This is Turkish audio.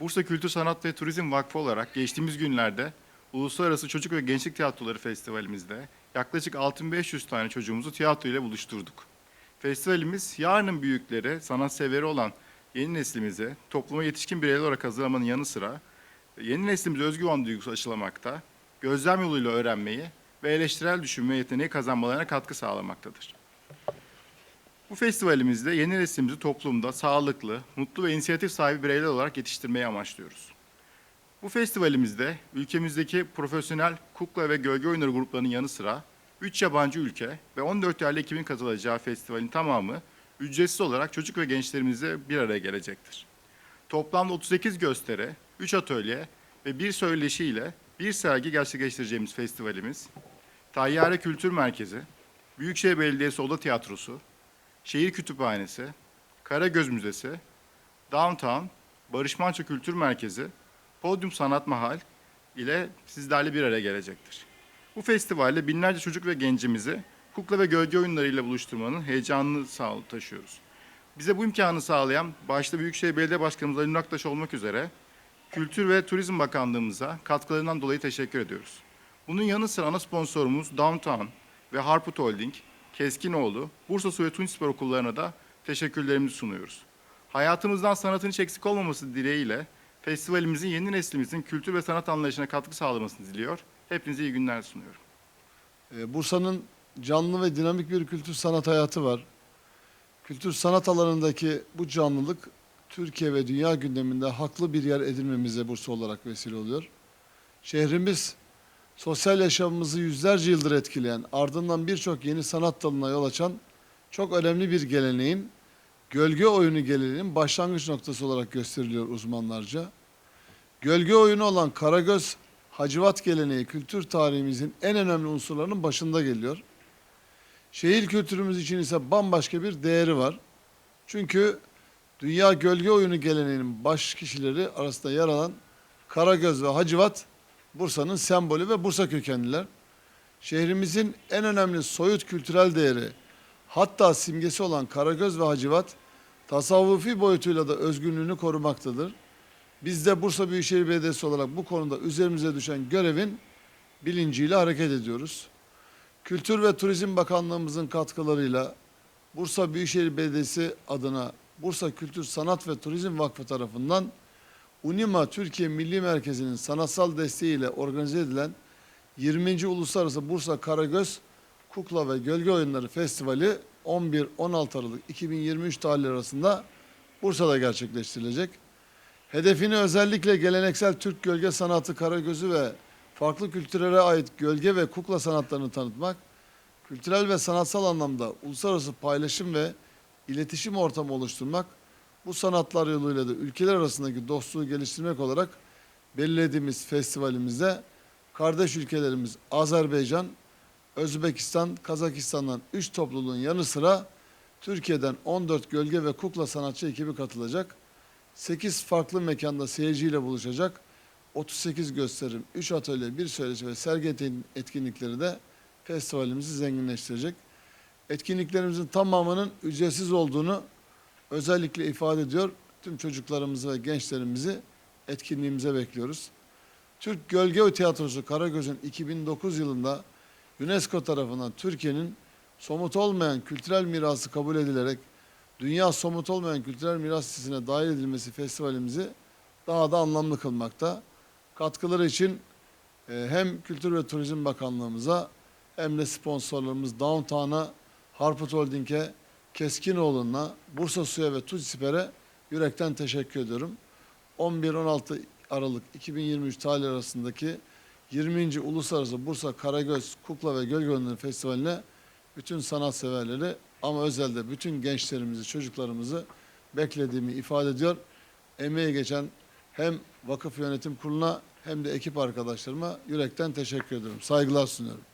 Bursa Kültür Sanat ve Turizm Vakfı olarak geçtiğimiz günlerde Uluslararası Çocuk ve Gençlik Tiyatroları Festivalimizde yaklaşık 6500 tane çocuğumuzu tiyatro ile buluşturduk. Festivalimiz yarının büyükleri, sanatseveri olan yeni neslimize topluma yetişkin bireyler olarak hazırlamanın yanı sıra yeni neslimize özgüven duygusu aşılamakta, gözlem yoluyla öğrenmeyi ve eleştirel düşünme yeteneği kazanmalarına katkı sağlamaktadır. Bu festivalimizde yeni neslimizi toplumda sağlıklı, mutlu ve inisiyatif sahibi bireyler olarak yetiştirmeyi amaçlıyoruz. Bu festivalimizde ülkemizdeki profesyonel kukla ve gölge oyunları gruplarının yanı sıra 3 yabancı ülke ve 14 yerli ekibin katılacağı festivalin tamamı ücretsiz olarak çocuk ve gençlerimize bir araya gelecektir. Toplamda 38 gösteri, 3 atölye ve bir söyleşi ile bir sergi gerçekleştireceğimiz festivalimiz, Tayyare Kültür Merkezi, Büyükşehir Belediyesi Oda Tiyatrosu, Şehir Kütüphanesi, Karagöz Müzesi, Downtown, Barış Manço Kültür Merkezi, Podyum Sanat Mahal ile sizlerle bir araya gelecektir. Bu festivalle binlerce çocuk ve gencimizi kukla ve gölge oyunlarıyla buluşturmanın heyecanını sağ taşıyoruz. Bize bu imkanı sağlayan başta Büyükşehir Belediye Başkanımız Ali Nur Aktaş olmak üzere Kültür ve Turizm Bakanlığımıza katkılarından dolayı teşekkür ediyoruz. Bunun yanı sıra ana sponsorumuz Downtown ve Harput Holding, Keskinoğlu, Bursa Su ve Tunç Spor Okullarına da teşekkürlerimizi sunuyoruz. Hayatımızdan sanatın hiç eksik olmaması dileğiyle festivalimizin yeni neslimizin kültür ve sanat anlayışına katkı sağlamasını diliyor. Hepinize iyi günler sunuyorum. Ee, Bursa'nın canlı ve dinamik bir kültür sanat hayatı var. Kültür sanat alanındaki bu canlılık Türkiye ve dünya gündeminde haklı bir yer edinmemize Bursa olarak vesile oluyor. Şehrimiz sosyal yaşamımızı yüzlerce yıldır etkileyen, ardından birçok yeni sanat dalına yol açan çok önemli bir geleneğin, gölge oyunu geleneğinin başlangıç noktası olarak gösteriliyor uzmanlarca. Gölge oyunu olan Karagöz Hacivat geleneği kültür tarihimizin en önemli unsurlarının başında geliyor. Şehir kültürümüz için ise bambaşka bir değeri var. Çünkü dünya gölge oyunu geleneğinin baş kişileri arasında yer alan Karagöz ve Hacivat Bursa'nın sembolü ve Bursa kökenliler. Şehrimizin en önemli soyut kültürel değeri hatta simgesi olan Karagöz ve Hacivat tasavvufi boyutuyla da özgünlüğünü korumaktadır. Biz de Bursa Büyükşehir Belediyesi olarak bu konuda üzerimize düşen görevin bilinciyle hareket ediyoruz. Kültür ve Turizm Bakanlığımızın katkılarıyla Bursa Büyükşehir Belediyesi adına Bursa Kültür Sanat ve Turizm Vakfı tarafından UNİMA Türkiye Milli Merkezi'nin sanatsal desteğiyle organize edilen 20. Uluslararası Bursa Karagöz Kukla ve Gölge Oyunları Festivali 11-16 Aralık 2023 tarihleri arasında Bursa'da gerçekleştirilecek. Hedefini özellikle geleneksel Türk gölge sanatı Karagöz'ü ve farklı kültürlere ait gölge ve kukla sanatlarını tanıtmak, kültürel ve sanatsal anlamda uluslararası paylaşım ve iletişim ortamı oluşturmak, bu sanatlar yoluyla da ülkeler arasındaki dostluğu geliştirmek olarak belirlediğimiz festivalimizde kardeş ülkelerimiz Azerbaycan, Özbekistan, Kazakistan'dan 3 topluluğun yanı sıra Türkiye'den 14 gölge ve kukla sanatçı ekibi katılacak. 8 farklı mekanda seyirciyle buluşacak. 38 gösterim, 3 atölye, 1 söyleşi ve sergi etkin- etkinlikleri de festivalimizi zenginleştirecek. Etkinliklerimizin tamamının ücretsiz olduğunu özellikle ifade ediyor. Tüm çocuklarımızı ve gençlerimizi etkinliğimize bekliyoruz. Türk Gölge Tiyatrosu Karagöz'ün 2009 yılında UNESCO tarafından Türkiye'nin somut olmayan kültürel mirası kabul edilerek Dünya Somut Olmayan Kültürel Miras Listesi'ne dahil edilmesi festivalimizi daha da anlamlı kılmakta. Katkıları için e, hem Kültür ve Turizm Bakanlığımıza hem de sponsorlarımız Downtown'a, Harput Holding'e, Keskinoğlu'na, Bursa Suya ve Tuzsiper'e yürekten teşekkür ediyorum. 11-16 Aralık 2023 tarihleri arasındaki 20. Uluslararası Bursa Karagöz Kukla ve Gölge Oyunları Festivali'ne bütün sanatseverleri ama özellikle bütün gençlerimizi, çocuklarımızı beklediğimi ifade ediyor. Emeği geçen hem vakıf yönetim kuruluna hem de ekip arkadaşlarıma yürekten teşekkür ediyorum. Saygılar sunuyorum.